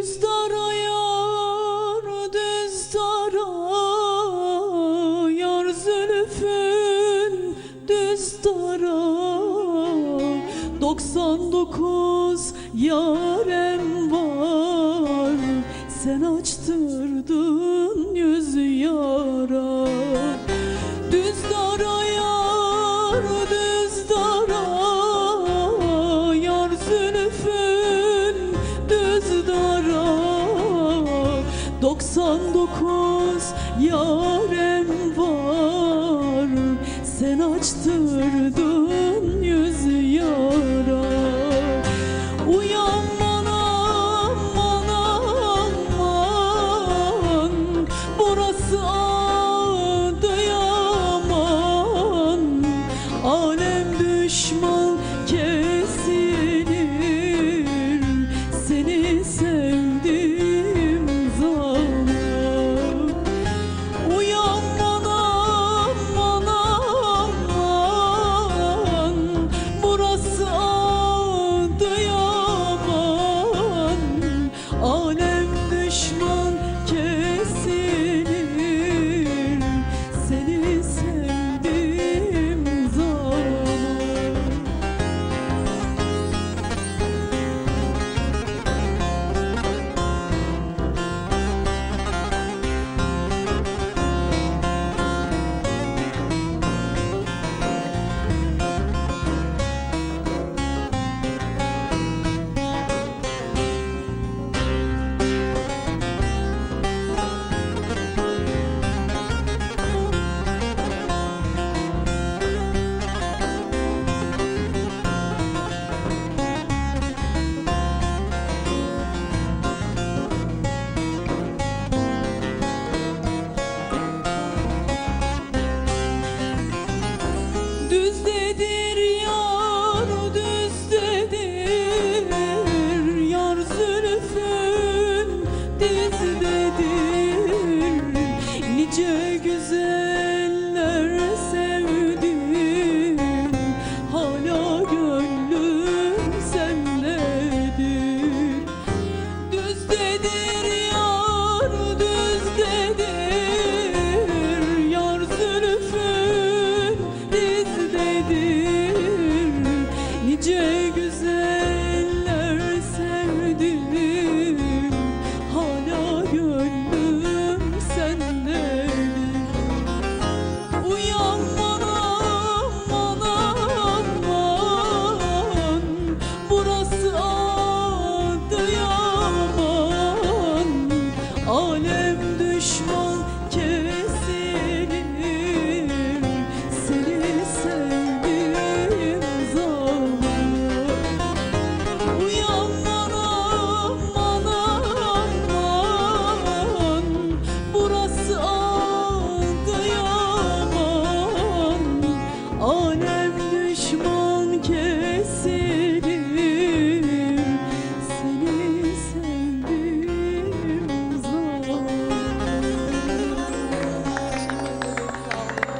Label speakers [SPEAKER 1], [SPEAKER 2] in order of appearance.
[SPEAKER 1] Düz dara düz dara zülfün düz dara Doksan yarem var Sen açtırdın 99 yarem var. Sen açtırdın yüz yara. Uyanman aman aman Burası Adıyaman Alem düşman. Düzdedir yar, düzdedir. Yar zülfün dizdedir. Nice güzel